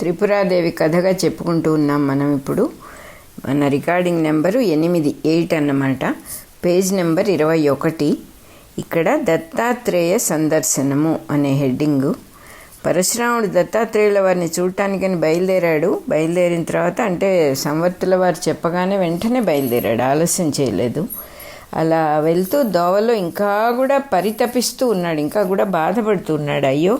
త్రిపురాదేవి కథగా చెప్పుకుంటూ ఉన్నాం మనం ఇప్పుడు. మన రికార్డింగ్ నెంబరు ఎనిమిది ఎయిట్ అన్నమాట. పేజ్ నెంబర్ ఇరవై ఒకటి. ఇక్కడ దత్తాత్రేయ సందర్శనము అనే హెడ్డింగు. పరశురాముడు దత్తాత్రేయుల వారిని చూడటానికని బయలుదేరాడు. బయలుదేరిన తర్వాత అంటే సంవర్తుల వారు చెప్పగానే వెంటనే బయలుదేరాడు. ఆలస్యం చేయలేదు. అలా వెళ్తూ దోవలో ఇంకా కూడా పరితపిస్తూ ఉన్నాడు ఇంకా కూడా బాధపడుతూ ఉన్నాడు. అయ్యో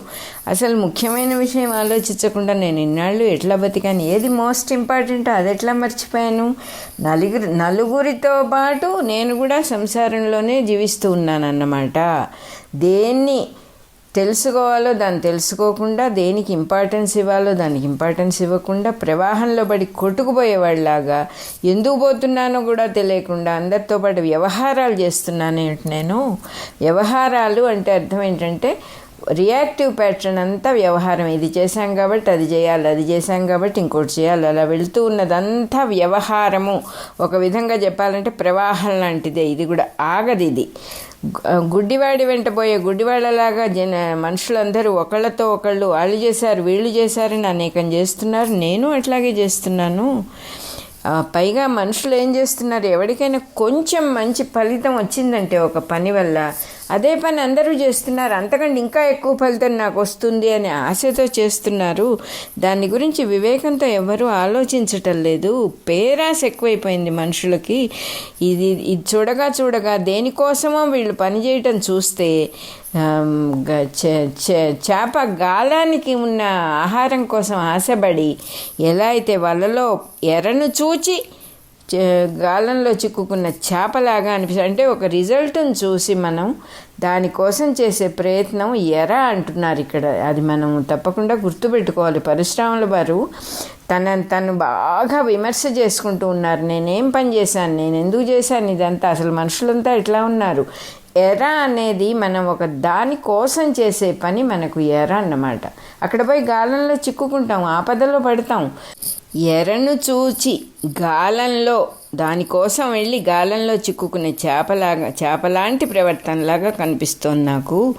అసలు ముఖ్యమైన విషయం ఆలోచించకుండా నేను ఇన్నాళ్ళు ఎట్లా బతికాను? ఏది మోస్ట్ ఇంపార్టెంట్ అది ఎట్లా మర్చిపోయాను? నలుగురు నలుగురితో పాటు నేను కూడా సంసారంలోనే జీవిస్తూ ఉన్నానన్నమాట. దేన్ని తెలుసుకోవాలో దాన్ని తెలుసుకోకుండా దేనికి ఇంపార్టెన్స్ ఇవ్వాలో దానికి ఇంపార్టెన్స్ ఇవ్వకుండా ప్రవాహంలో పడి కొట్టుకుపోయేవాళ్ళలాగా ఎందుకు పోతున్నానో కూడా తెలియకుండా అందరితో పాటు వ్యవహారాలు చేస్తున్నాను నేను? వ్యవహారాలు అంటే అర్థం ఏంటంటే రియాక్టివ్ ప్యాటర్న్ అంతా వ్యవహారం. ఇది చేశాం కాబట్టి అది చేయాలి అది చేశాం కాబట్టి ఇంకోటి చేయాలి. అలా వెళ్తూ ఉన్నదంతా వ్యవహారము. ఒక విధంగా చెప్పాలంటే ప్రవాహం లాంటిదే. ఇది కూడా ఆగది ఇది. గుడ్డివాడి వెంట పోయే గుడ్డివాళ్ళలాగా జన మనుషులందరూ ఒకళ్ళతో ఒకళ్ళు వాళ్ళు చేశారు వీళ్ళు చేశారని అనేకం చేస్తున్నారు. నేను అట్లాగే చేస్తున్నాను. పైగా మనుషులు ఏం చేస్తున్నారు? ఎవరికైనా కొంచెం మంచి ఫలితం వచ్చిందంటే ఒక పని వల్ల అదే పని అందరూ చేస్తున్నారు. అంతకంటే ఇంకా ఎక్కువ ఫలితం నాకు వస్తుంది అనే ఆశతో చేస్తున్నారు. దాని గురించి వివేకంతో ఎవరూ ఆలోచించటం లేదు. పేరాశ ఎక్కువైపోయింది మనుషులకి. ఇది ఇది చూడగా చూడగా దేనికోసమో వీళ్ళు పనిచేయటం చూస్తే చేప గాలానికి ఉన్న ఆహారం కోసం ఆశపడి ఎలా అయితే వలలో ఎర్రను చూచి గాలంలో చిక్కుకున్న చేపలాగా అనిపిస్తుంది. అంటే ఒక రిజల్ట్ని చూసి మనం దానికోసం చేసే ప్రయత్నం ఎర అంటున్నారు ఇక్కడ. అది మనం తప్పకుండా గుర్తుపెట్టుకోవాలి. పరిశ్రమల వారు తన తను బాగా విమర్శ చేసుకుంటూ ఉన్నారు. నేనేం పని చేశాను? నేను ఎందుకు చేశాను? ఇదంతా అసలు మనుషులంతా ఎట్లా ఉన్నారు? ఎర అనేది మనం ఒక దాని కోసం చేసే పని మనకు ఎర అన్నమాట. అక్కడ పోయి గాలంలో చిక్కుకుంటాం ఆపదలో పడతాం. ఎరను చూచి గాలంలో దానికోసం వెళ్ళి గాలంలో చిక్కుకునే చేపలాగా చేపలాంటి ప్రవర్తనలాగా కనిపిస్తోంది నాకు.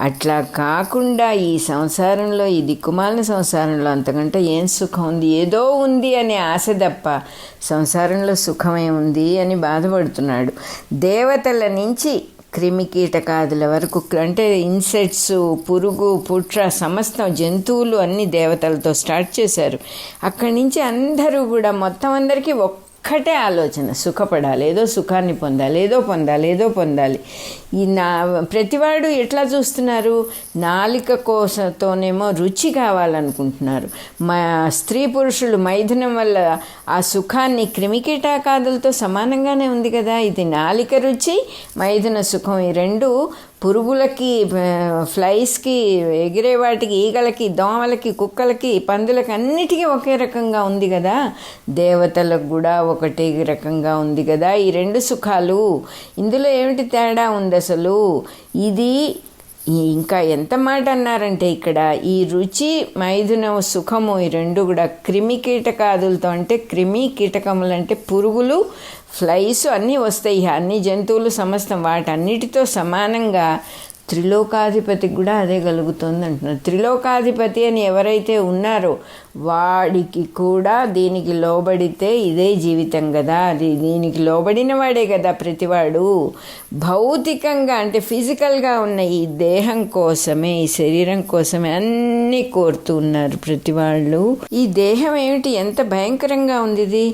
అట్లా కాకుండా ఈ సంసారంలో ఈ దిక్కుమాలిన సంసారంలో అంతకంటే ఏం సుఖం ఉంది? ఏదో ఉంది అనే ఆశ తప్ప సంసారంలో సుఖమే ఉంది అని బాధపడుతున్నాడు. దేవతల నుంచి క్రిమి కీటకాదుల వరకు అంటే ఇన్సెట్స్ పురుగు పుట్ర సమస్తం జంతువులు అన్ని దేవతలతో స్టార్ట్ చేశారు. అక్కడి నుంచి అందరూ కూడా మొత్తం అందరికీ ఒక్క ఒక్కటే ఆలోచన. సుఖపడాలి. ఏదో సుఖాన్ని పొందాలి. ఏదో పొందాలి. ఏదో పొందాలి. ఈ నా ప్రతివాడు ఎట్లా చూస్తున్నారు? నాలిక కోసతోనేమో రుచి కావాలనుకుంటున్నారు. మా స్త్రీ పురుషులు మైథునం వల్ల ఆ సుఖాన్ని క్రిమికీటాకాదులతో సమానంగానే ఉంది కదా? ఇది నాలిక రుచి మైథున సుఖం. ఈ రెండు పురుగులకి ఫ్లైస్కి ఎగిరే వాటికి ఈగలకి దోమలకి కుక్కలకి పందులకి అన్నిటికీ ఒకే రకంగా ఉంది కదా. దేవతలకు కూడా ఒకటే రకంగా ఉంది కదా. ఈ రెండు సుఖాలు. ఇందులో ఏమిటి తేడా ఉంది అసలు ఇది ఇంకా ఎంత మాట అన్నారంటే ఇక్కడ ఈ రుచి మైథున సుఖము ఈ రెండు కూడా క్రిమి కీటకాదులతో అంటే క్రిమి కీటకములు అంటే పురుగులు ఫ్లైస్ అన్నీ వస్తాయి. అన్ని జంతువులు సమస్తం వాటన్నిటితో సమానంగా త్రిలోకాధిపతికి కూడా అదే కలుగుతుంది అంటున్నారు. త్రిలోకాధిపతి అని ఎవరైతే ఉన్నారో వాడికి కూడా దీనికి లోబడితే ఇదే జీవితం కదా. అది దీనికి లోబడిన వాడే కదా ప్రతివాడు. భౌతికంగా అంటే ఫిజికల్గా ఉన్న ఈ దేహం కోసమే ఈ శరీరం కోసమే అన్నీ కోరుతూ ఉన్నారు ప్రతి వాళ్ళు ఈ దేహం ఏమిటి? ఎంత భయంకరంగా ఉంది ఇది.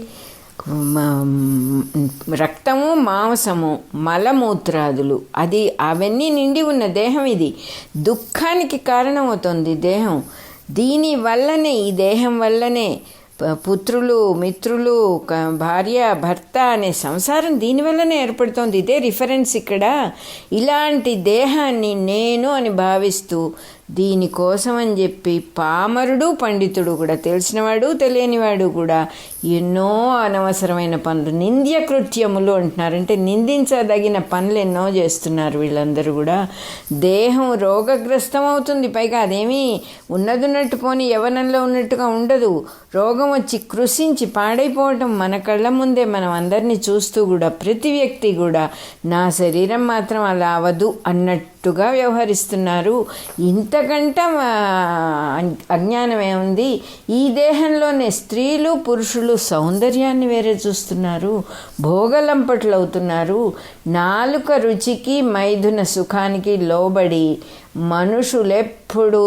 రక్తము మాంసము మలమూత్రాదులు అది అవన్నీ నిండి ఉన్న దేహం ఇది. దుఃఖానికి కారణమవుతుంది దేహం. దీని వల్లనే ఈ దేహం వల్లనే పుత్రులు మిత్రులు భార్య భర్త అనే సంసారం దీనివల్లనే ఏర్పడుతోంది. ఇదే రిఫరెన్స్ ఇక్కడ. ఇలాంటి దేహాన్ని నేను అని భావిస్తూ దీనికోసం అని చెప్పి పామరుడు పండితుడు కూడా తెలిసినవాడు తెలియనివాడు కూడా ఎన్నో అనవసరమైన పనులు నింద్య కృత్యములు అంటున్నారు. అంటే నిందించదగిన పనులు ఎన్నో చేస్తున్నారు వీళ్ళందరూ కూడా. దేహం రోగగ్రస్తం అవుతుంది పైగా అదేమీ ఉన్నదున్నట్టు పోని యవనంలో ఉన్నట్టుగా ఉండదు. రోగం వచ్చి కృషించి పాడైపోవటం మన కళ్ళ ముందే మనం అందరినీ చూస్తూ కూడా ప్రతి వ్యక్తి కూడా నా శరీరం మాత్రం అలా అవదు అన్నట్టుగా వ్యవహరిస్తున్నారు. ఇంత ఇంతకంటే అజ్ఞానమే అజ్ఞానం ఏముంది ఈ దేహంలోనే స్త్రీలు పురుషులు సౌందర్యాన్ని వేరే చూస్తున్నారు. భోగలంపట్లు అవుతున్నారు నాలుక రుచికి మైథున సుఖానికి లోబడి మనుషులెప్పుడు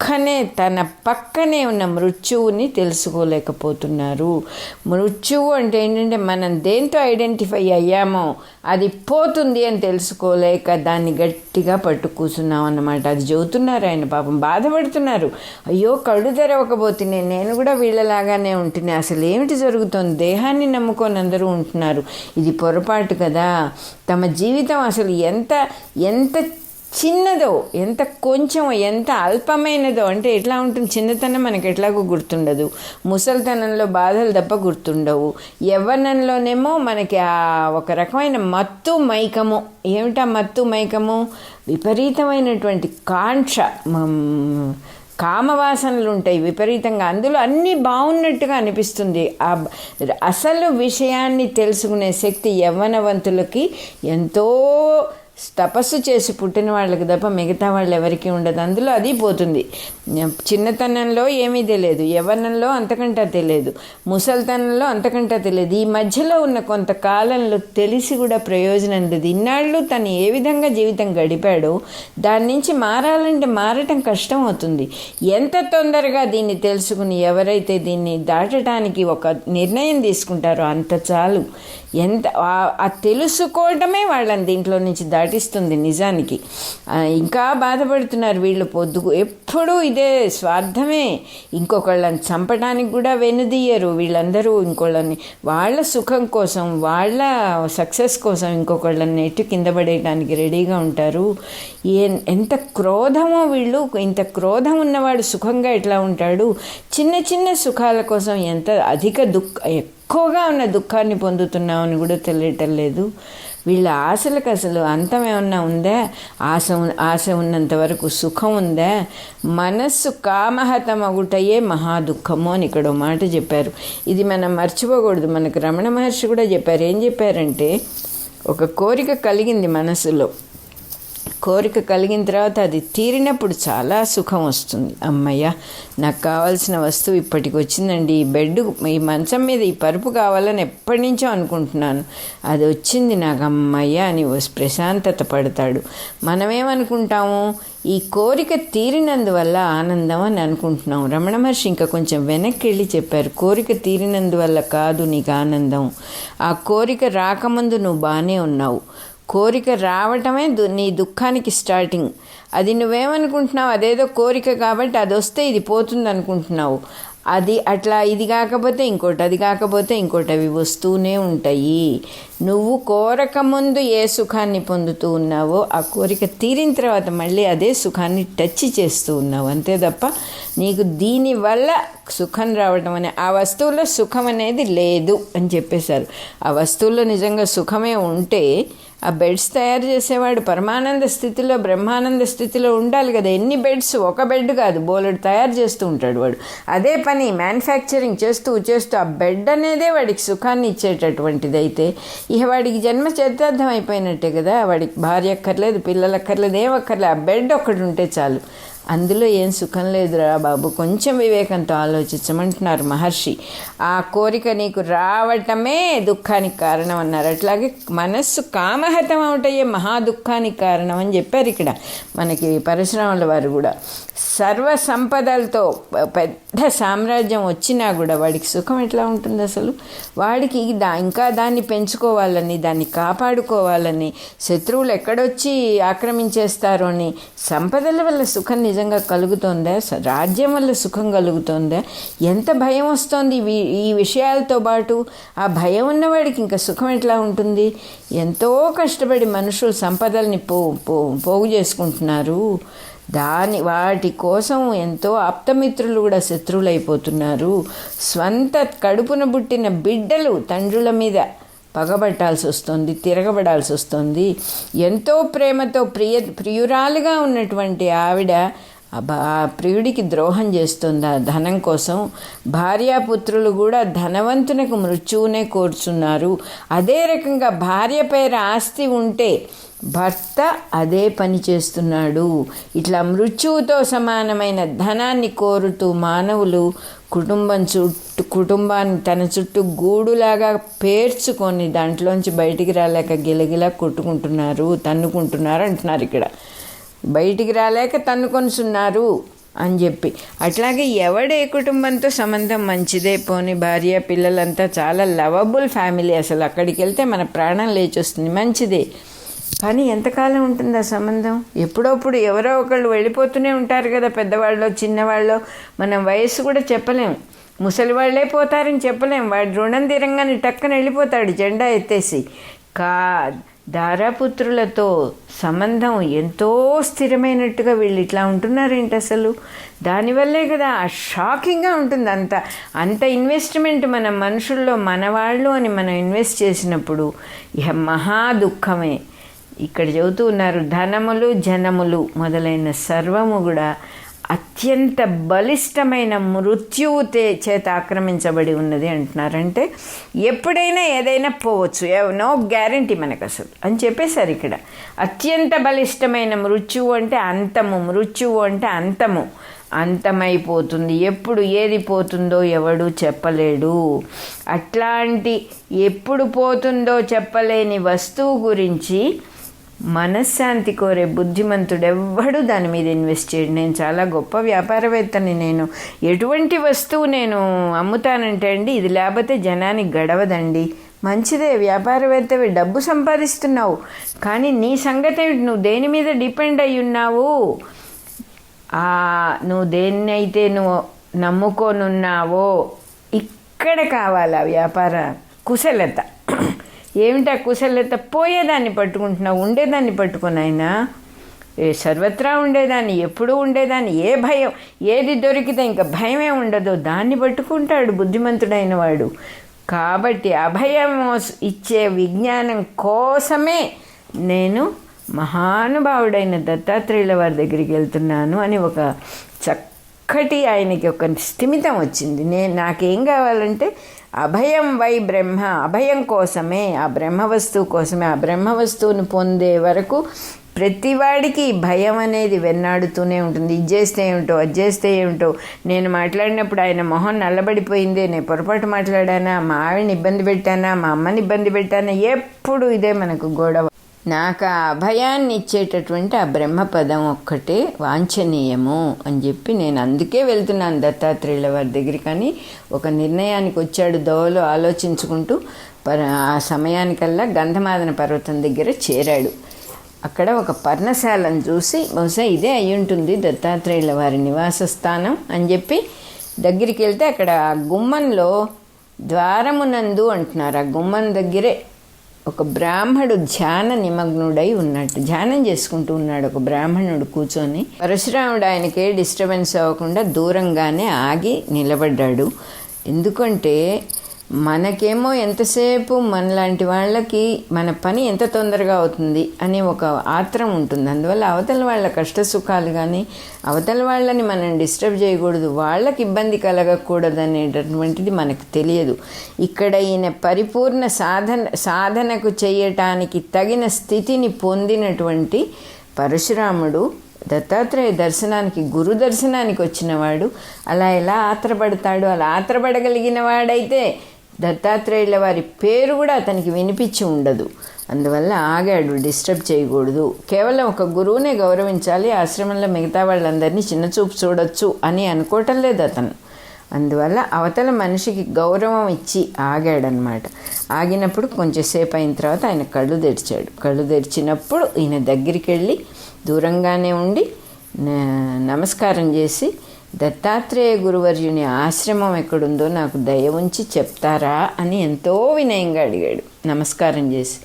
పక్కనే తన పక్కనే ఉన్న మృత్యువుని తెలుసుకోలేకపోతున్నారు. మృత్యువు అంటే ఏంటంటే మనం దేంతో ఐడెంటిఫై అయ్యామో అది పోతుంది అని తెలుసుకోలేక దాన్ని గట్టిగా పట్టుకూసున్నాం అన్నమాట. అది చెబుతున్నారు ఆయన పాపం బాధపడుతున్నారు. అయ్యో కళ్ళు తెరవకపోతే నేను కూడా వీళ్ళలాగానే ఉంటున్నా. అసలు ఏమిటి జరుగుతుంది? దేహాన్ని నమ్ముకొని అందరూ ఉంటున్నారు. ఇది పొరపాటు కదా. తమ జీవితం అసలు ఎంత ఎంత చిన్నదో ఎంత కొంచెం ఎంత అల్పమైనదో అంటే ఎట్లా ఉంటుంది? చిన్నతనం మనకి ఎట్లాగో గుర్తుండదు. ముసలితనంలో బాధలు తప్ప గుర్తుండవు. యవ్వనంలోనేమో మనకి ఆ ఒక రకమైన మత్తు మైకము. ఏమిటా మత్తు మైకము? విపరీతమైనటువంటి కాంక్ష మ- కామవాసనలు ఉంటాయి విపరీతంగా. అందులో అన్నీ బాగున్నట్టుగా అనిపిస్తుంది. ఆ అసలు విషయాన్ని తెలుసుకునే శక్తి యవ్వనవంతులకి ఎంతో తపస్సు చేసి పుట్టిన వాళ్ళకి తప్ప మిగతా వాళ్ళు ఎవరికీ ఉండదు. అందులో అది పోతుంది. చిన్నతనంలో ఏమీ తెలియదు. యవ్వనంలో అంతకంటే తెలియదు. ముసలితనంలో అంతకంటే తెలియదు. ఈ మధ్యలో ఉన్న కొంతకాలంలో తెలిసి కూడా ప్రయోజనం లేదు. ఇన్నాళ్ళు తను ఏ విధంగా జీవితం గడిపాడో దాని నుంచి మారాలంటే మారటం కష్టం అవుతుంది. ఎంత తొందరగా దీన్ని తెలుసుకుని ఎవరైతే దీన్ని దాటడానికి ఒక నిర్ణయం తీసుకుంటారో అంత చాలు. ఎంత ఆ- తెలుసుకోవటమే వాళ్ళని దీంట్లో నుంచి దాటిస్తుంది నిజానికి. ఇంకా బాధపడుతున్నారు వీళ్ళు పొద్దుకు ఎప్పుడూ ఇదే స్వార్థమే. ఇంకొకళ్ళని చంపడానికి కూడా వెనుదీయరు. వీళ్ళందరూ ఇంకోళ్ళని వాళ్ళ సుఖం కోసం వాళ్ళ సక్సెస్ కోసం ఇంకొకళ్ళని నెట్టు కింద పడేయడానికి రెడీగా ఉంటారు. ఏ ఎంత క్రోధమో వీళ్ళు ఇంత క్రోధం ఉన్నవాడు సుఖంగా ఎట్లా ఉంటాడు? చిన్న చిన్న సుఖాల కోసం ఎంత అధిక దుఃఖ ఎక్కువగా ఉన్న దుఃఖాన్ని పొందుతున్నామని కూడా తెలియటం లేదు. వీళ్ళ ఆశలకు అసలు అంతం ఏమన్నా ఉందా? ఆశ ఆశ ఉన్నంత వరకు సుఖం ఉందా? మనస్సు కామహతమగుటయే మహా దుఃఖము అని ఇక్కడ మాట చెప్పారు. ఇది మనం మర్చిపోకూడదు. మనకు రమణ మహర్షి కూడా చెప్పారు. ఏం చెప్పారంటే ఒక కోరిక కలిగింది మనసులో. కోరిక కలిగిన తర్వాత అది తీరినప్పుడు చాలా సుఖం వస్తుంది. అమ్మయ్య నాకు కావాల్సిన వస్తువు ఇప్పటికి వచ్చిందండి. ఈ బెడ్ ఈ మంచం మీద ఈ పరుపు కావాలని ఎప్పటి నుంచో అనుకుంటున్నాను. అది వచ్చింది నాకు అమ్మయ్య అని వస్- ప్రశాంతత పడతాడు. మనమేమనుకుంటాము? ఈ కోరిక తీరినందువల్ల ఆనందం అని అనుకుంటున్నాం. రమణ మహర్షి ఇంకా కొంచెం వెనక్కి వెళ్ళి చెప్పారు. కోరిక తీరినందువల్ల కాదు నీకు ఆనందం. ఆ కోరిక రాకముందు నువ్వు బాగానే ఉన్నావు. కోరిక రావటమే దు నీ దుఃఖానికి స్టార్టింగ్ అది నువ్వేమనుకుంటున్నావు? అదేదో కోరిక కాబట్టి అది వస్తే ఇది పోతుంది అనుకుంటున్నావు అది అట్లా ఇది కాకపోతే ఇంకోటి అది కాకపోతే ఇంకోటి అవి వస్తూనే ఉంటాయి. నువ్వు కోరక ముందు ఏ సుఖాన్ని పొందుతూ ఉన్నావో ఆ కోరిక తీరిన తర్వాత మళ్ళీ అదే సుఖాన్ని టచ్ చేస్తూ ఉన్నావు. అంతే తప్ప నీకు దీనివల్ల సుఖం రావడం అనే ఆ వస్తువులో సుఖం అనేది లేదు అని చెప్పేశారు. ఆ వస్తువుల్లో నిజంగా సుఖమే ఉంటే ఆ బెడ్స్ తయారు చేసేవాడు పరమానంద స్థితిలో బ్రహ్మానంద స్థితిలో ఉండాలి కదా. ఎన్ని బెడ్స్? ఒక బెడ్ కాదు. బోలెడు తయారు చేస్తూ ఉంటాడు వాడు. అదే పని మ్యానుఫ్యాక్చరింగ్ చేస్తూ చేస్తూ ఆ బెడ్ అనేదే వాడికి సుఖాన్ని ఇచ్చేటటువంటిది అయితే ఇక వాడికి జన్మ చరితార్థం అయిపోయినట్టే కదా. వాడికి భార్య అక్కర్లేదు పిల్లలు అక్కర్లేదు ఏం అక్కర్లేదు. ఆ బెడ్ ఒకటి ఉంటే చాలు. అందులో ఏం సుఖం లేదురా బాబు. కొంచెం వివేకంతో ఆలోచించమంటున్నారు మహర్షి. ఆ కోరిక నీకు రావటమే దుఃఖానికి కారణం అన్నారు. అట్లాగే మనస్సు కామహతం అవుటయ్యే మహా దుఃఖానికి కారణం అని చెప్పారు ఇక్కడ. మనకి పరశురాముల వారు కూడా. సర్వ సంపదలతో పెద్ద సామ్రాజ్యం వచ్చినా కూడా వాడికి సుఖం ఎట్లా ఉంటుంది అసలు? వాడికి దా ఇంకా దాన్ని పెంచుకోవాలని దాన్ని కాపాడుకోవాలని శత్రువులు ఎక్కడొచ్చి ఆక్రమించేస్తారో అని సంపదల వల్ల సుఖం నిజంగా కలుగుతోందా? రాజ్యం వల్ల సుఖం కలుగుతోందా? ఎంత భయం వస్తోంది ఈ విషయాలతో పాటు? ఆ భయం ఉన్నవాడికి ఇంకా సుఖం ఎట్లా ఉంటుంది? ఎంతో కష్టపడి మనుషులు సంపదల్ని పో పో పోగు చేసుకుంటున్నారు. దాని వాటి కోసం ఎంతో ఆప్తమిత్రులు కూడా శత్రువులైపోతున్నారు. స్వంత కడుపున పుట్టిన బిడ్డలు తండ్రుల మీద పగబట్టాల్సి వస్తుంది తిరగబడాల్సి వస్తుంది. ఎంతో ప్రేమతో ప్రియ ప్రియురాలుగా ఉన్నటువంటి ఆవిడ ఆ ప్రియుడికి ద్రోహం చేస్తుంది ఆ ధనం కోసం? భార్యాపుత్రులు కూడా ధనవంతునికి మృత్యువునే కోరుచున్నారు. అదే రకంగా భార్య పేరు ఆస్తి ఉంటే భర్త అదే పని చేస్తున్నాడు. ఇట్లా మృత్యువుతో సమానమైన ధనాన్ని కోరుతూ మానవులు కుటుంబం చుట్టూ కుటుంబాన్ని తన చుట్టూ గూడులాగా పేర్చుకొని దాంట్లోంచి బయటికి రాలేక గిలగిలా కొట్టుకుంటున్నారు తన్నుకుంటున్నారు అంటున్నారు ఇక్కడ. బయటికి రాలేక తన్నుకొనిస్తున్నారు అని చెప్పి. అట్లాగే ఎవడే కుటుంబంతో సంబంధం మంచిదే పోని భార్య పిల్లలంతా చాలా లవబుల్ ఫ్యామిలీ అసలు. అక్కడికి వెళ్తే మన ప్రాణం లేచొస్తుంది మంచిదే. కానీ ఎంతకాలం ఉంటుంది ఆ సంబంధం? ఎప్పుడప్పుడు ఎవరో ఒకళ్ళు వెళ్ళిపోతూనే ఉంటారు కదా పెద్దవాళ్ళు చిన్నవాళ్ళు. మనం వయస్సు కూడా చెప్పలేం. ముసలి వాళ్ళే పోతారని చెప్పలేం. వాడు రుణం తీరంగానే టక్కన వెళ్ళిపోతాడు జెండా ఎత్తేసి. కా దారాపుత్రులతో సంబంధం ఎంతో స్థిరమైనట్టుగా వీళ్ళు ఇట్లా ఉంటున్నారేంటి అసలు? దానివల్లే కదా ఆ షాకింగ్గా ఉంటుంది అంత. అంత ఇన్వెస్ట్మెంట్ మన మనుషుల్లో మనవాళ్ళు అని మనం ఇన్వెస్ట్ చేసినప్పుడు ఇహ మహా దుఃఖమే. ఇక్కడ చెబుతూ ఉన్నారు ధనములు జనములు మొదలైన సర్వము కూడా అత్యంత బలిష్టమైన మృత్యువు చేత ఆక్రమించబడి ఉన్నది అంటున్నారంటే ఎప్పుడైనా ఏదైనా పోవచ్చు. నో గ్యారంటీ మనకు అసలు అని చెప్పేశారు ఇక్కడ. అత్యంత బలిష్టమైన మృత్యువు అంటే అంతము. మృత్యువు అంటే అంతము. అంతమైపోతుంది. ఎప్పుడు ఏది పోతుందో ఎవడు చెప్పలేడు. అట్లాంటి ఎప్పుడు పోతుందో చెప్పలేని వస్తువు గురించి మనశ్శాంతి కోరే బుద్ధిమంతుడెవ్వడు దాని మీద ఇన్వెస్ట్ చేయడు. నేను చాలా గొప్ప వ్యాపారవేత్తని నేను. ఎటువంటి వస్తువు నేను అమ్ముతానంటే అండి ఇది లేకపోతే జనానికి గడవదండి. మంచిదే వ్యాపారవేత్తవి డబ్బు సంపాదిస్తున్నావు. కానీ నీ సంగతి నువ్వు దేని మీద డిపెండ్ అయి ఉన్నావు? నువ్వు దేన్నైతే నువ్వు నమ్ముకొనున్నావో ఇక్కడ కావాలా వ్యాపార కుశలత? ఏమిటా కుశలత? పోయేదాన్ని పట్టుకుంటున్నావు ఉండేదాన్ని పట్టుకున్నాయినా ఏ సర్వత్రా ఉండేదాన్ని ఎప్పుడూ ఉండేదాన్ని ఏ భయం? ఏది దొరికితే ఇంకా భయమే ఉండదు. దాన్ని పట్టుకుంటాడు బుద్ధిమంతుడైన వాడు. కాబట్టి అభయం ఇచ్చే విజ్ఞానం కోసమే నేను మహానుభావుడైన దత్తాత్రేయుల వారి దగ్గరికి వెళ్తున్నాను అని ఒక చక్కటి ఆయనకి ఒక స్థిమితం వచ్చింది. నేను నాకేం కావాలంటే అభయం వై బ్రహ్మ అభయం కోసమే ఆ బ్రహ్మ వస్తువు కోసమే. ఆ బ్రహ్మ వస్తువును పొందే వరకు ప్రతివాడికి భయం అనేది వెన్నాడుతూనే ఉంటుంది. ఇది చేస్తే ఏమిటో అది చేస్తే ఏమిటో. నేను మాట్లాడినప్పుడు ఆయన మొహం నల్లబడిపోయింది. నేను పొరపాటు మాట్లాడానా? మా ఆవిడని ఇబ్బంది పెట్టానా? మా అమ్మని ఇబ్బంది పెట్టానా? ఎప్పుడు ఇదే మనకు గొడవ. నాకు ఆ అభయాన్ని ఇచ్చేటటువంటి ఆ బ్రహ్మపదం ఒక్కటే వాంఛనీయము అని చెప్పి నేను అందుకే వెళ్తున్నాను దత్తాత్రేయుల వారి దగ్గర కానీ ఒక నిర్ణయానికి వచ్చాడు దోవలో ఆలోచించుకుంటూ పర ఆ సమయానికల్లా గంధమాదన పర్వతం దగ్గర చేరాడు. అక్కడ ఒక పర్ణశాలను చూసి బహుశా ఇదే అయి ఉంటుంది దత్తాత్రేయుల వారి నివాస స్థానం అని చెప్పి దగ్గరికి వెళ్తే అక్కడ గుమ్మంలో ద్వారమునందు అంటున్నారు. ఆ గుమ్మం దగ్గరే ఒక బ్రాహ్మడు ధ్యాన నిమగ్నుడై ఉన్నట్టు ధ్యానం చేసుకుంటూ ఉన్నాడు ఒక బ్రాహ్మణుడు కూర్చొని. పరశురాముడు ఆయనకే డిస్టర్బెన్స్ అవ్వకుండా దూరంగానే ఆగి నిలబడ్డాడు. ఎందుకంటే మనకేమో ఎంతసేపు మనలాంటి వాళ్ళకి మన పని ఎంత తొందరగా అవుతుంది అనే ఒక ఆత్రం ఉంటుంది. అందువల్ల అవతల వాళ్ళ కష్ట సుఖాలు కానీ అవతల వాళ్ళని మనం డిస్టర్బ్ చేయకూడదు వాళ్ళకి ఇబ్బంది కలగకూడదు అనేటటువంటిది మనకు తెలియదు. ఇక్కడ ఈయన పరిపూర్ణ సాధన సాధనకు చేయటానికి తగిన స్థితిని పొందినటువంటి పరశురాముడు దత్తాత్రేయ దర్శనానికి గురు దర్శనానికి వచ్చినవాడు అలా ఎలా ఆత్రపడతాడు? అలా ఆత్రపడగలిగిన వాడైతే దత్తాత్రేయుల వారి పేరు కూడా అతనికి వినిపించి ఉండదు. అందువల్ల ఆగాడు డిస్టర్బ్ చేయకూడదు. కేవలం ఒక గురువునే గౌరవించాలి ఆశ్రమంలో మిగతా వాళ్ళందరినీ చిన్నచూపు చూడొచ్చు అని అనుకోవటం లేదు అతను. అందువల్ల అవతల మనిషికి గౌరవం ఇచ్చి ఆగాడనమాట. ఆగినప్పుడు కొంచెంసేపు అయిన తర్వాత ఆయన కళ్ళు తెరిచాడు. కళ్ళు తెరిచినప్పుడు ఈయన దగ్గరికి వెళ్ళి దూరంగానే ఉండి నమస్కారం చేసి దత్తాత్రేయ గురువర్యుని ఆశ్రమం ఎక్కడుందో నాకు దయ ఉంచి చెప్తారా అని ఎంతో వినయంగా అడిగాడు. నమస్కారం చేసి.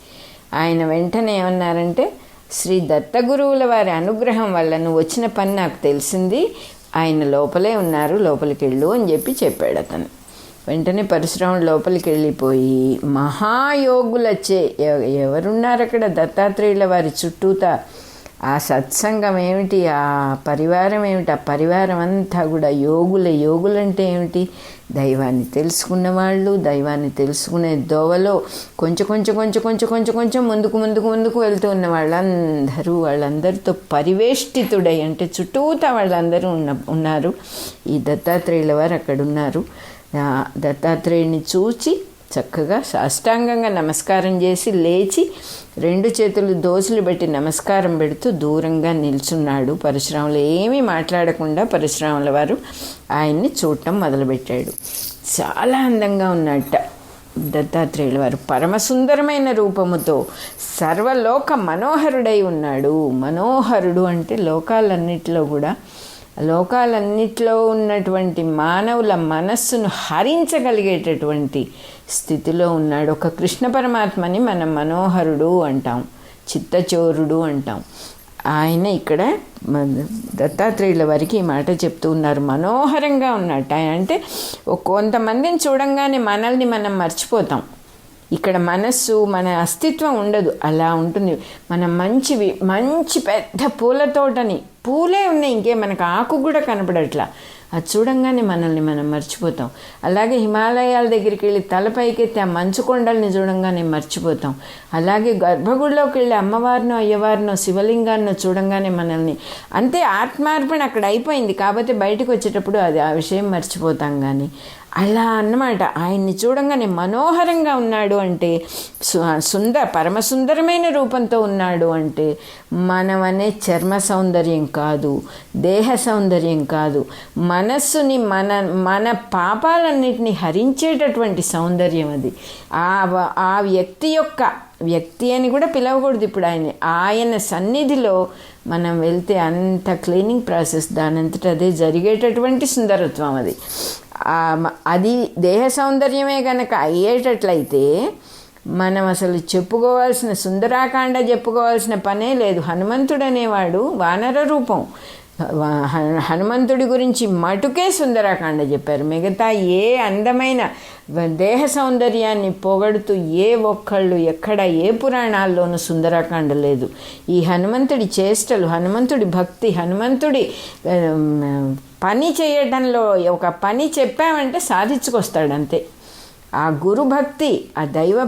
ఆయన వెంటనే ఏమన్నారంటే శ్రీ దత్తగురువుల వారి అనుగ్రహం వల్ల నువ్వు వచ్చిన పని నాకు తెలిసింది. ఆయన లోపలే ఉన్నారు లోపలికి వెళ్ళు అని చెప్పి చెప్పాడు అతను. వెంటనే పరశురాముడు లోపలికి వెళ్ళిపోయి మహాయోగులచ్చే ఎవరున్నారు అక్కడ దత్తాత్రేయుల వారి చుట్టూతా? ఆ సత్సంగం ఏమిటి? ఆ పరివారం ఏమిటి? ఆ పరివారం అంతా కూడా యోగుల. యోగులంటే ఏమిటి? దైవాన్ని తెలుసుకున్న వాళ్ళు దైవాన్ని తెలుసుకునే దోవలో కొంచెం కొంచెం కొంచెం కొంచెం కొంచెం కొంచెం ముందుకు ముందుకు ముందుకు వెళ్తూ ఉన్న వాళ్ళందరూ వాళ్ళందరితో పరివేష్టితుడై అంటే చుట్టూతా వాళ్ళందరూ ఉన్న ఉన్నారు. ఈ దత్తాత్రేయుల వారు అక్కడ ఉన్నారు దత్తాత్రేయుని చూచి చక్కగా సాష్టాంగంగా నమస్కారం చేసి లేచి రెండు చేతులు దోసులు పెట్టి నమస్కారం పెడుతూ దూరంగా నిల్చున్నాడు పరశురాములు. ఏమీ మాట్లాడకుండా పరశురాముల వారు ఆయన్ని చూడటం మొదలుపెట్టాడు. చాలా అందంగా ఉన్నట్ట దత్తాత్రేయుల వారు. పరమసుందరమైన రూపముతో సర్వలోక మనోహరుడై ఉన్నాడు. మనోహరుడు అంటే లోకాలన్నిటిలో కూడా లోకాలన్నిట్లో ఉన్నటువంటి మానవుల మనస్సును హరించగలిగేటటువంటి స్థితిలో ఉన్నాడు ఒక కృష్ణ పరమాత్మని మనం మనోహరుడు అంటాం చిత్తచోరుడు అంటాం. ఆయన ఇక్కడ దత్తాత్రేయుల వారికి ఈ మాట చెప్తూ ఉన్నారు. మనోహరంగా ఉన్నట్టు ఆయన అంటే కొంతమందిని చూడంగానే మనల్ని మనం మర్చిపోతాం. ఇక్కడ మనస్సు మన అస్తిత్వం ఉండదు. అలా ఉంటుంది. మనం మంచివి మంచి పెద్ద పూల తోటని. పూలే ఉన్నాయి ఇంకే మనకు ఆకు కూడా కనపడట్లా. అది చూడంగానే మనల్ని మనం మర్చిపోతాం. అలాగే హిమాలయాల దగ్గరికి వెళ్ళి తలపైకెత్తి ఆ మంచు కొండల్ని చూడంగానే మర్చిపోతాం. అలాగే గర్భగుడిలోకి వెళ్ళి అమ్మవారినో అయ్యవారినో శివలింగాన్నో చూడంగానే మనల్ని. అంతే ఆత్మార్పణ అక్కడ అయిపోయింది. కాబట్టి బయటకు వచ్చేటప్పుడు అది ఆ విషయం మర్చిపోతాం కానీ అలా అన్నమాట. ఆయన్ని చూడంగానే మనోహరంగా ఉన్నాడు అంటే సు సుందర పరమ సుందరమైన రూపంతో ఉన్నాడు అంటే మనం అనే చర్మ సౌందర్యం కాదు దేహ సౌందర్యం కాదు మనస్సుని మన మన పాపాలన్నిటిని హరించేటటువంటి సౌందర్యం అది. ఆ ఆ వ్యక్తి యొక్క వ్యక్తి అని కూడా పిలవకూడదు ఇప్పుడు ఆయన. ఆయన సన్నిధిలో మనం వెళ్తే అంత క్లీనింగ్ ప్రాసెస్ దానంతట అదే జరిగేటటువంటి సుందరత్వం అది. అది దేహ సౌందర్యమే కనుక అయ్యేటట్లయితే మనం అసలు చెప్పుకోవాల్సిన సుందరాకాండ చెప్పుకోవాల్సిన పనే లేదు. హనుమంతుడు అనేవాడు వానర రూపం. హనుమంతుడి గురించి మటుకే సుందరాకాండ చెప్పారు. మిగతా ఏ అందమైన దేహ సౌందర్యాన్ని పొగడుతూ ఏ ఒక్కళ్ళు ఎక్కడ ఏ పురాణాల్లోనూ సుందరాకాండ లేదు. ఈ హనుమంతుడి చేష్టలు హనుమంతుడి భక్తి హనుమంతుడి పని చేయటంలో ఒక పని చెప్పామంటే సాధించుకొస్తాడు అంతే ఆ గురుభక్తి ఆ దైవ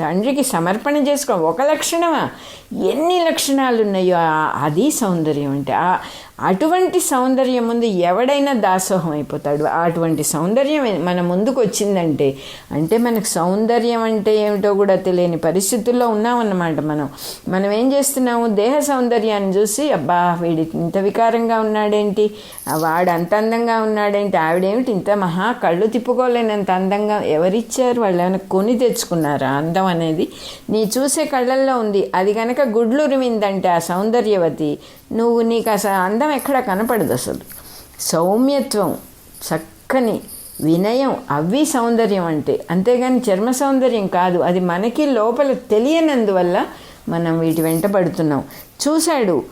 తండ్రికి సమర్పణ చేసుకో ఒక లక్షణమా? ఎన్ని లక్షణాలు ఉన్నాయో అది సౌందర్యం అంటే అటువంటి సౌందర్యం ముందు ఎవడైనా దాసోహం అయిపోతాడు. అటువంటి సౌందర్యం మన ముందుకు వచ్చిందంటే అంటే మనకు సౌందర్యం అంటే ఏమిటో కూడా తెలియని పరిస్థితుల్లో ఉన్నామన్నమాట మనం. మనం ఏం చేస్తున్నాము? దేహ సౌందర్యాన్ని చూసి అబ్బా వీడి ఇంత వికారంగా ఉన్నాడేంటి? వాడు అంత అందంగా ఉన్నాడేంటి? ఆవిడేమిటి ఇంత మహా కళ్ళు తిప్పుకోలేనంత అందంగా ఎవరిచ్చారు? వాళ్ళు ఏమైనా కొని తెచ్చుకున్నారా? అందం అనేది నీ చూసే కళ్ళల్లో ఉంది. అది కనుక గుడ్లు ఉరిమిందంటే ఆ సౌందర్యవతి నువ్వు నీకు అసలు అందం ఎక్కడ కనపడదు అసలు. సౌమ్యత్వం చక్కని వినయం అవి సౌందర్యం అంటే. అంతేగాని చర్మ సౌందర్యం కాదు. అది మనకి లోపల తెలియనందువల్ల మనం వీటి వెంట పడుతున్నాం. చూశాడు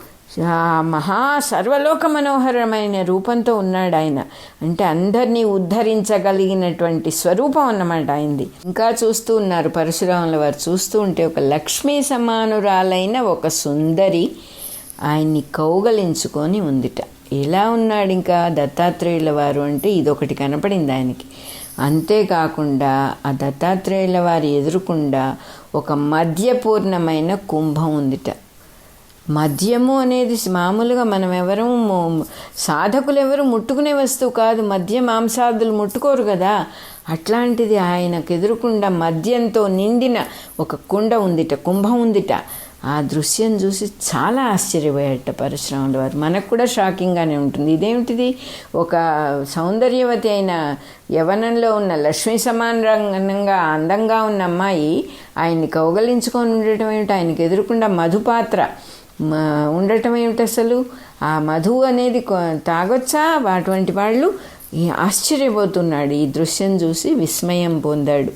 మహా సర్వలోక మనోహరమైన రూపంతో ఉన్నాడు ఆయన. అంటే అందరినీ ఉద్ధరించగలిగినటువంటి స్వరూపం అన్నమాట ఆయనది. ఇంకా చూస్తూ ఉన్నారు పరశురాముల వారు. చూస్తూ ఉంటే ఒక లక్ష్మీ సమానురాలైన ఒక సుందరి ఆయన్ని కౌగలించుకొని ఉందిట. ఎలా ఉన్నాడు ఇంకా దత్తాత్రేయుల వారు? అంటే ఇదొకటి కనపడింది ఆయనకి. అంతేకాకుండా ఆ దత్తాత్రేయుల వారి ఎదురుకుండా ఒక మద్యపూర్ణమైన కుంభం ఉందిట. మద్యము అనేది మామూలుగా మనం ఎవరూ సాధకులు ఎవరు ముట్టుకునే వస్తువు కాదు. మద్య మాంసాదులు ముట్టుకోరు కదా. అట్లాంటిది ఆయనకు ఎదురుకుండా మద్యంతో నిండిన ఒక కుండ ఉందిట కుంభం ఉందిట. ఆ దృశ్యం చూసి చాలా ఆశ్చర్యపోయేట పరశురాముల వారు. మనకు కూడా షాకింగ్గానే ఉంటుంది. ఇదేమిటిది? ఒక సౌందర్యవతి అయిన యవనంలో ఉన్న లక్ష్మీ సమానంగా అందంగా ఉన్న అమ్మాయి ఆయన్ని కౌగలించుకొని ఉండటం ఏమిటి? ఆయనకి ఎదురుకుండా మధుపాత్ర ఉండటం ఏమిటి అసలు? ఆ మధు అనేది తాగొచ్చా? అటువంటి వాళ్ళు ఆశ్చర్యపోతున్నాడు. ఈ దృశ్యం చూసి విస్మయం పొందాడు.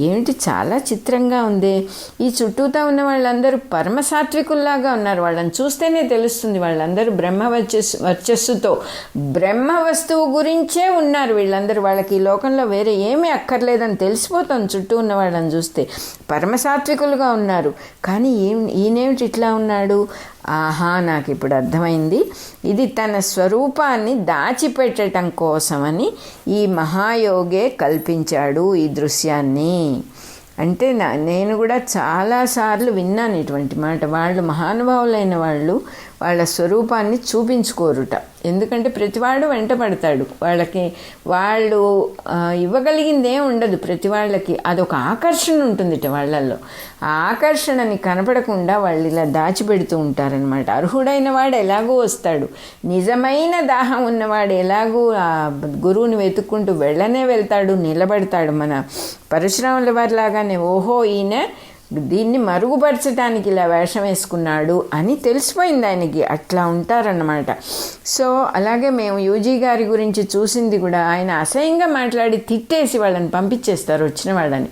ఏమిటి చాలా చిత్రంగా ఉంది. ఈ చుట్టూతా ఉన్న వాళ్ళందరూ పరమసాత్వికుల్లాగా ఉన్నారు. వాళ్ళని చూస్తేనే తెలుస్తుంది వాళ్ళందరూ బ్రహ్మ వర్చస్సు వర్చస్సుతో బ్రహ్మ వస్తువు గురించే ఉన్నారు. వీళ్ళందరూ వాళ్ళకి ఈ లోకంలో వేరే ఏమీ అక్కర్లేదని తెలిసిపోతాం చుట్టూ ఉన్న వాళ్ళని చూస్తే. పరమసాత్వికులుగా ఉన్నారు. కానీ ఏం ఈయనేమిటి ఇట్లా ఉన్నాడు? ఆహా నాకు ఇప్పుడు అర్థమైంది. ఇది తన స్వరూపాన్ని దాచిపెట్టడం కోసమని ఈ మహాయోగే కల్పించాడు ఈ దృశ్యాన్ని. అంటే నా నేను కూడా చాలాసార్లు విన్నాను ఇటువంటి మాట. వాళ్ళు మహానుభావులైన వాళ్ళు వాళ్ళ స్వరూపాన్ని చూపించుకోరుట. ఎందుకంటే ప్రతివాడు వెంట పడతాడు వాళ్ళకి వాళ్ళు ఇవ్వగలిగిందే ఉండదు ప్రతి వాళ్ళకి అదొక ఆకర్షణ ఉంటుందిట వాళ్ళల్లో. ఆ ఆకర్షణని కనపడకుండా వాళ్ళు ఇలా దాచిపెడుతూ ఉంటారనమాట అర్హుడైన వాడు ఎలాగూ వస్తాడు. నిజమైన దాహం ఉన్నవాడు ఎలాగూ ఆ గురువుని వెతుక్కుంటూ వెళ్ళనే వెళ్తాడు నిలబడతాడు మన పరశురాముల వారిలాగానే. ఓహో ఈయన దీన్ని మరుగుపరచడానికి ఇలా వేషం వేసుకున్నాడు అని తెలిసిపోయింది ఆయనకి. అట్లా ఉంటారన్నమాట. సో అలాగే మేము యూజీ గారి గురించి చూసింది కూడా ఆయన అసహ్యంగా మాట్లాడి తిట్టేసి వాళ్ళని పంపించేస్తారు వచ్చిన వాళ్ళని.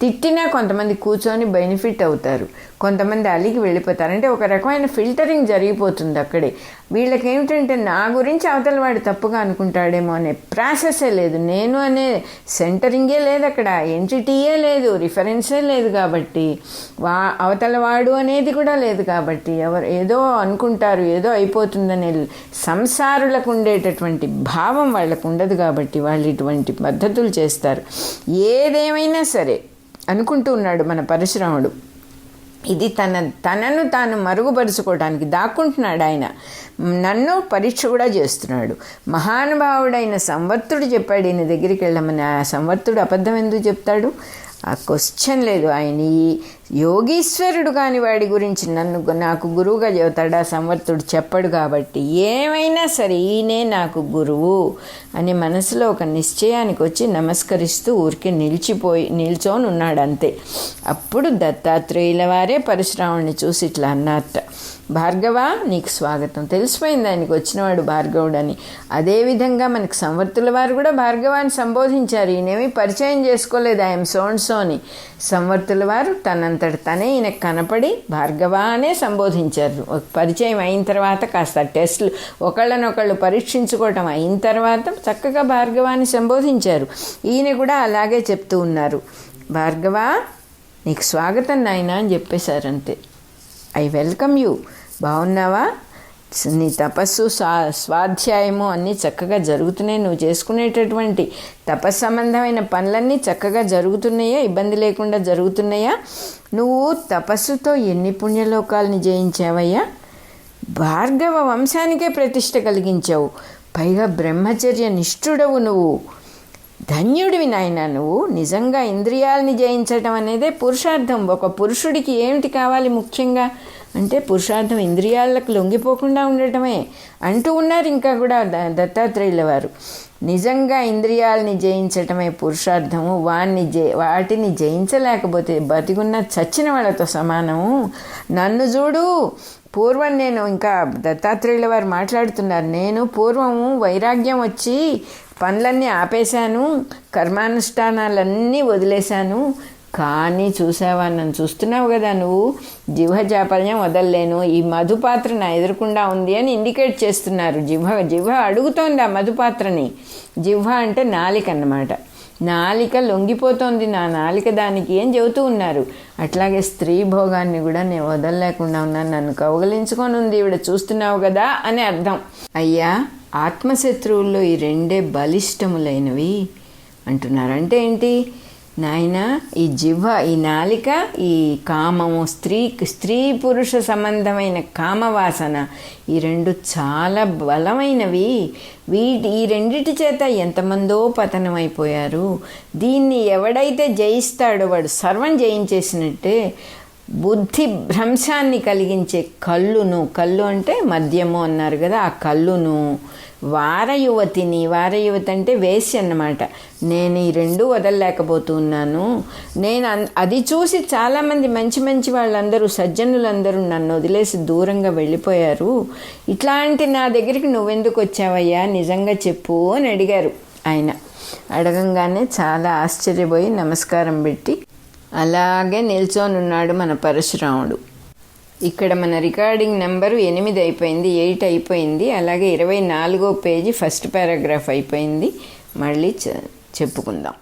తిట్టినా కొంతమంది కూర్చొని బెనిఫిట్ అవుతారు. కొంతమంది అలిగి వెళ్ళిపోతారు. అంటే ఒక రకమైన ఫిల్టరింగ్ జరిగిపోతుంది అక్కడే. వీళ్ళకి ఏమిటంటే నా గురించి అవతల వాడు తప్పుగా అనుకుంటాడేమో అనే ప్రాసెసే లేదు. నేను అనే సెంటరింగే లేదు అక్కడ. ఎంటిటీయే లేదు. రిఫరెన్సే లేదు కాబట్టి. వా అవతల వాడు అనేది కూడా లేదు కాబట్టి. ఎవరు ఏదో అనుకుంటారు ఏదో అయిపోతుందనే సంసారులకు ఉండేటటువంటి భావం వాళ్ళకు ఉండదు కాబట్టి వాళ్ళు ఇటువంటి పద్ధతులు చేస్తారు. ఏదేమైనా సరే. అనుకుంటూ ఉన్నాడు మన పరశురాముడు. ఇది తన తనను తాను మరుగుపరుచుకోవడానికి దాక్కుంటున్నాడు ఆయన. నన్ను పరీక్ష కూడా చేస్తున్నాడు. మహానుభావుడైన సంవర్తుడు చెప్పాడు ఈయన దగ్గరికి వెళ్ళమని. ఆ సంవర్తుడు అబద్ధం ఎందుకు చెప్తాడు? ఆ క్వశ్చన్ లేదు. ఆయన ఈ యోగీశ్వరుడు కాని వాడి గురించి నన్ను నాకు గురువుగా చెబుతాడా సంవర్తుడు చెప్పడు కాబట్టి ఏమైనా సరే ఈయనే నాకు గురువు అని మనసులో ఒక నిశ్చయానికి వచ్చి నమస్కరిస్తూ ఊరికి నిలిచిపోయి నిల్చొని ఉన్నాడు అంతే అప్పుడు దత్తాత్రేయుల వారే పరశురాముడిని చూసి ఇట్లా అన్నట్ట భార్గవ నీకు స్వాగతం. తెలిసిపోయింది ఆయనకు వచ్చినవాడు భార్గవుడని. అదేవిధంగా మనకు సంవర్తుల వారు కూడా భార్గవాన్ని సంబోధించారు. ఈయనేమి పరిచయం చేసుకోలేదు. ఆయన సోన్సోని సంవర్తుల వారు తనంతట తనే ఈయనకు కనపడి భార్గవ అనే సంబోధించారు పరిచయం అయిన తర్వాత కాస్త టెస్ట్లు ఒకళ్ళనొకళ్ళు పరీక్షించుకోవటం అయిన తర్వాత చక్కగా భార్గవాన్ని సంబోధించారు. ఈయన కూడా అలాగే చెప్తూ ఉన్నారు. భార్గవ నీకు స్వాగతం నాయన అని చెప్పేశారంతే. I welcome you. బాగున్నావా నీ తపస్సు సా స్వాధ్యాయము అన్నీ చక్కగా జరుగుతున్నాయి. నువ్వు చేసుకునేటటువంటి తపస్ సంబంధమైన పనులన్నీ చక్కగా జరుగుతున్నాయా? ఇబ్బంది లేకుండా జరుగుతున్నాయా? నువ్వు తపస్సుతో ఎన్ని పుణ్యలోకాలని జయించావయ్యా? భార్గవ వంశానికే ప్రతిష్ట కలిగించావు. పైగా బ్రహ్మచర్య నిష్ఠుడవు నువ్వు. ధన్యుడివి నాయన నువ్వు. నిజంగా ఇంద్రియాలని జయించటం అనేదే పురుషార్థం. ఒక పురుషుడికి ఏమిటి కావాలి ముఖ్యంగా? అంటే పురుషార్థం ఇంద్రియాలకు లొంగిపోకుండా ఉండటమే అంటూ ఉన్నారు ఇంకా కూడా ద- దత్తాత్రేయుల వారు. నిజంగా ఇంద్రియాలని జయించటమే పురుషార్థము. వాణ్ణి జయ వాటిని జయించలేకపోతే బతికున్న చచ్చిన వాళ్ళతో సమానము. నన్ను చూడు. పూర్వం నేను ఇంకా దత్తాత్రేయుల వారు మాట్లాడుతున్నారు. నేను పూర్వము వైరాగ్యం వచ్చి పనులన్నీ ఆపేశాను. కర్మానుష్ఠానాలన్నీ వదిలేశాను. కానీ చూసావా? నన్ను చూస్తున్నావు కదా నువ్వు. జిహ్వ వదలలేను. ఈ మధుపాత్ర నా ఎదురకుండా ఉంది అని ఇండికేట్ చేస్తున్నారు. జిహ్వ జిహ్వ అడుగుతోంది ఆ మధుపాత్రని. జిహ్వ అంటే నాలిక అన్నమాట. నాలిక లొంగిపోతోంది నా నాలిక దానికి ఏం చెబుతూ ఉన్నారు. అట్లాగే స్త్రీ భోగాన్ని కూడా నేను వదలలేకుండా ఉన్నాను. నన్ను కౌగలించుకొని ఉంది ఈవిడ. చూస్తున్నావు కదా అని అర్థం. అయ్యా ఆత్మశత్రువుల్లో ఈ రెండే బలిష్టములైనవి. అంటున్నారు అంటే ఏంటి? నాయన ఈ జిహ్వ ఈ నాలిక ఈ కామము స్త్రీ స్త్రీ పురుష సంబంధమైన కామవాసన ఈ రెండు చాలా బలమైనవి. వీటి ఈ రెండిటి చేత ఎంతమందో పతనమైపోయారు. దీన్ని ఎవడైతే జయిస్తాడో వాడు సర్వం జయించేసినట్టే బుద్ధి భ్రంశాన్ని కలిగించే కళ్ళును. కళ్ళు అంటే మద్యము అన్నారు కదా ఆ కళ్ళును. వారయువతిని వారయువతి అంటే వేసి అన్నమాట. నేను ఈ రెండు వదలలేకపోతున్నాను. నేను అన్- అది చూసి చాలామంది మంచి మంచి వాళ్ళందరూ సజ్జనులందరూ నన్ను వదిలేసి దూరంగా వెళ్ళిపోయారు. ఇట్లాంటి నా దగ్గరికి నువ్వెందుకు వచ్చావయ్యా? నిజంగా చెప్పు అని అడిగారు ఆయన. అడగంగానే చాలా ఆశ్చర్యపోయి నమస్కారం పెట్టి అలాగే నిల్చోనున్నాడు మన పరశురాముడు. ఇక్కడ మన రికార్డింగ్ నెంబరు ఎనిమిది అయిపోయింది ఎయిట్ అయిపోయింది అలాగే ఇరవై నాలుగో పేజీ ఫస్ట్ పారాగ్రాఫ్ అయిపోయింది. మళ్ళీ చెప్పుకుందాం.